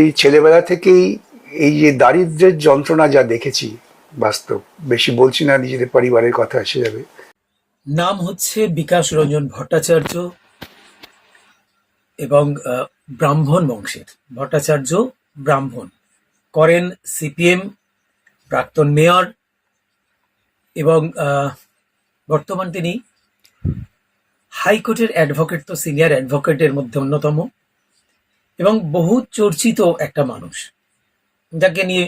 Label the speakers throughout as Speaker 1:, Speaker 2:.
Speaker 1: বলি, ছেলেবেলা থেকেই এই যে দারিদ্র্যের যন্ত্রণা যা দেখেছি, বাস্তব, বেশি বলছি না, নিজেদের পরিবারের কথা এসে যাবে।
Speaker 2: নাম হচ্ছে বিকাশ রঞ্জন ভট্টাচার্য এবং ব্রাহ্মণ বংশের। ভট্টাচার্য ব্রাহ্মণ। করেন সিপিএম, প্রাক্তন মেয়র এবং বর্তমান তিনি হাইকোর্টের অ্যাডভোকেট, তো সিনিয়র অ্যাডভোকেটের মধ্যে অন্যতম। এবং বহু চর্চিত একটা মানুষ। যাকে নিয়ে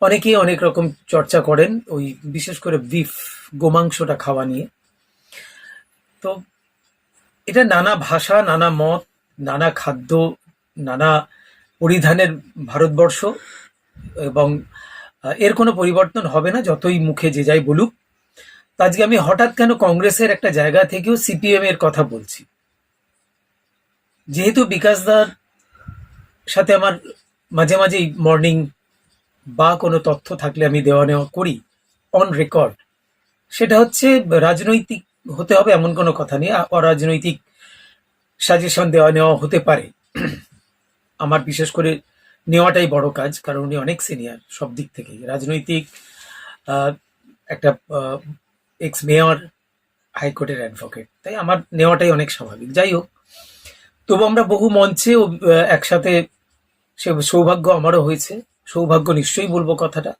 Speaker 2: অনেকেই অনেক রকম চর্চা করেন, ওই বিশেষ করে বিফ গোমাংসটা খাওয়া নিয়ে। তো এটা নানা ভাষা, নানা মত, নানা খাদ্য, নানা পরিধানের ভারতবর্ষ এবং এর কোনো পরিবর্তন হবে না, যতই মুখে যে যাই বলুক। আজকে আমি হঠাৎ কেন কংগ্রেসের একটা জায়গা থেকেও সিপিএম এর কথা বলছি। যেহেতু বিকাশদার সাথে আমার মাঝে মাঝেই মর্নিং বা কোনো তথ্য থাকলে আমি দেওয়া নেওয়া করি অন রেকর্ড সেটা হচ্ছে রাজনৈতিক হতে হবে এমন কোনো কথা নেই অরাজনৈতিক সাজেশন দেওয়া নেওয়া হতে পারে। আমার বিশেষ করে নেওয়াটাই বড় কাজ, কারণ উনি অনেক সিনিয়র সব দিক থেকেই। রাজনৈতিক একটা এক্স মেয়র হাইকোর্টের অ্যাডভোকেট তাই আমার নেওয়াটাই অনেক স্বাভাবিক। যাই হোক তবু আমরা বহু মঞ্চে একসাথে সে সৌভাগ্য আমারও হয়েছে। সৌভাগ্য নিশ্চয়ই বলব কথাটা।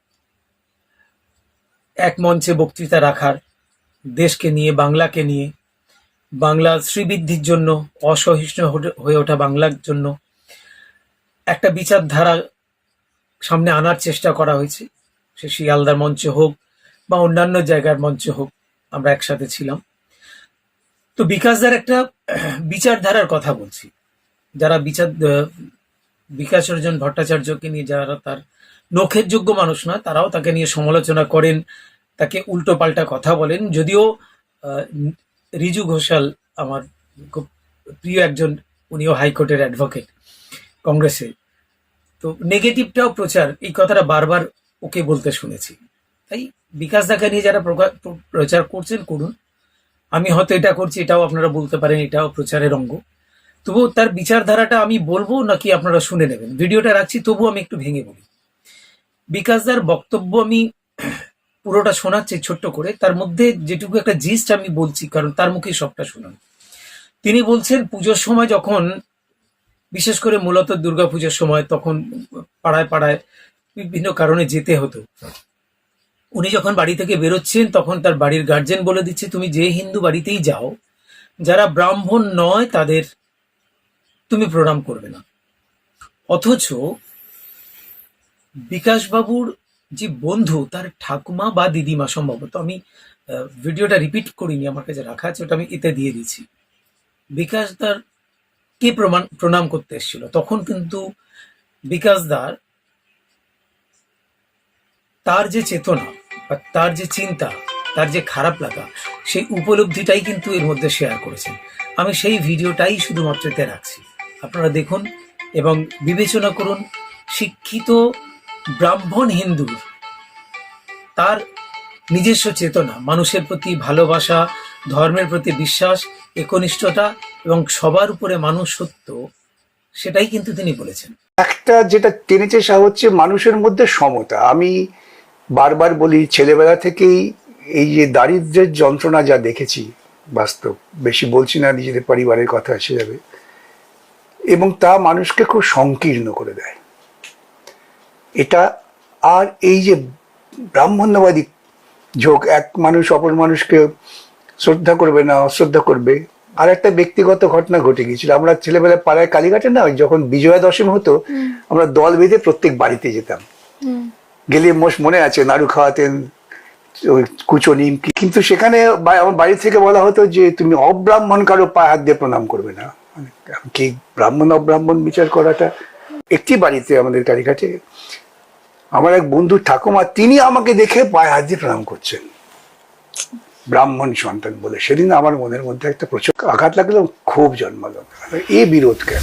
Speaker 2: এক মঞ্চে বক্তৃতা রাখার, দেশকে নিয়ে, বাংলাকে নিয়ে বাংলা শ্রীবৃদ্ধির জন্য, অসহিষ্ণু হয়ে ওঠা বাংলার জন্য একটা বিচারধারা সামনে আনার চেষ্টা করা হয়েছে। সে শিয়ালদার মঞ্চে হোক বা অন্যান্য জায়গার মঞ্চে হোক, আমরা একসাথে ছিলাম। তো বিকাশদার একটা বিচারধারার কথা বলছি। যারা বিচার বিকাশ রঞ্জন ভট্টাচার্যকে নিয়ে যারা তার নখের যোগ্য মানুষ না, তারাও তাকে নিয়ে সমালোচনা করেন, তাকে উল্টো পাল্টা কথা বলেন। যদিও রিজু ঘোষাল আমার খুব প্রিয় একজন, উনিও হাইকোর্টের অ্যাডভোকেট কংগ্রেসে। তো নেগেটিভটাও প্রচার, এই কথাটা বারবার ওকে বলতে শুনেছি। তাই বিকাশ দাকে নিয়ে যারা প্রচার করছেন, করুন। আমি হয়তো এটা করছি, এটাও আপনারা বলতে পারেন, এটাও প্রচারের অঙ্গ। তবুও তার বিচারধারাটা আমি বলব নাকি আপনারা শুনে নেবেন? ভিডিওটা রাখছি তবু আমি একটু ভেঙে বলি বিকাশদার বক্তব্য আমি পুরোটা শোনাচ্ছি ছোট্ট করে। তার মধ্যে যেটুকু একটা জিস্ট আমি বলছি, কারণ তার মুখেই সবটা শুনুন। তিনি বলছেন, পুজোর সময় যখন, বিশেষ করে মূলত দুর্গা পুজোর সময়, তখন পাড়ায় পাড়ায় বিভিন্ন কারণে যেতে হতো। উনি যখন বাড়ি থেকে বেরোচ্ছেন, তখন তার বাড়ির গার্জেন বলে দিচ্ছে, তুমি যে হিন্দু বাড়িতেই যাও, যারা ব্রাহ্মণ নয় তাদের তুমি প্রণাম করবে না। অথচ বিকাশবাবুর যে বন্ধু, তার ঠাকুমা বা দিদিমা সম্ভবত, আমি ভিডিওটা রিপিট করিনি, আমার কাছে রাখা আছে, ওটা আমি এতে দিয়ে দিচ্ছি বিকাশদার কে প্রমাণ, প্রণাম করতে এসেছিল? তখন কিন্তু বিকাশদার তার যে চেতনা বা তার যে চিন্তা, তার যে খারাপ লাগা, সেই উপলব্ধিটাই কিন্তু এর মধ্যে শেয়ার করেছেন। আমি সেই ভিডিওটাই শুধুমাত্র এতে রাখছি। আপনারা দেখুন এবং বিবেচনা করুন, শিক্ষিত ব্রাহ্মণ হিন্দুর তার নিজস্ব চেতনা, মানুষের প্রতি ভালোবাসা, ধর্মের প্রতি বিশ্বাস, একনিষ্ঠতা এবং সবার উপরে মানুষ সত্য সেটাই কিন্তু তিনি বলেছেন।
Speaker 1: একটা যেটা টেনেছে সা হচ্ছে মানুষের মধ্যে সমতা। আমি বারবার বলি ছেলেবেলা থেকেই এই যে দারিদ্র্যের যন্ত্রণা যা দেখেছি বাস্তব বেশি বলছি না নিজেদের পরিবারের কথা এসে যাবে এবং তা মানুষকে খুব সংকীর্ণ করে দেয়। এটা আর এই যে ব্রাহ্মণ্যবাদী ঝোঁক এক মানুষ অপর মানুষকে শ্রদ্ধা করবে না অশ্রদ্ধা করবে আর একটা ব্যক্তিগত ঘটনা ঘটে গিয়েছিল। আমরা ছেলেবেলায় পাড়ায় কালীঘাটে না যখন বিজয়া দশমী হতো আমরা দল বেঁধে প্রত্যেক বাড়িতে যেতাম। গেলে মোষ মনে আছে, নাড়ু খাওয়াতেন কুচো নিমকি। কিন্তু সেখানে আমার বাড়ি থেকে বলা হতো যে, তুমি অব্রাহ্মণ কারও পায়ে হাত দিয়ে প্রণাম করবে না। কি ব্রাহ্মণ, অব্রাহ্মণ বিচার করাটা? একটি বাড়িতে আমাদের কালীঘাটে আমার এক বন্ধু ঠাকুমা, তিনি আমাকে দেখে পায়ে হাত দিয়ে প্রণাম করছেন। ব্রাহ্মণ সন্তান বলে। সেদিন আমার মনের মধ্যে একটা প্রচুর আঘাত লাগল খুব জন্মালো। এই বিরোধ কেন?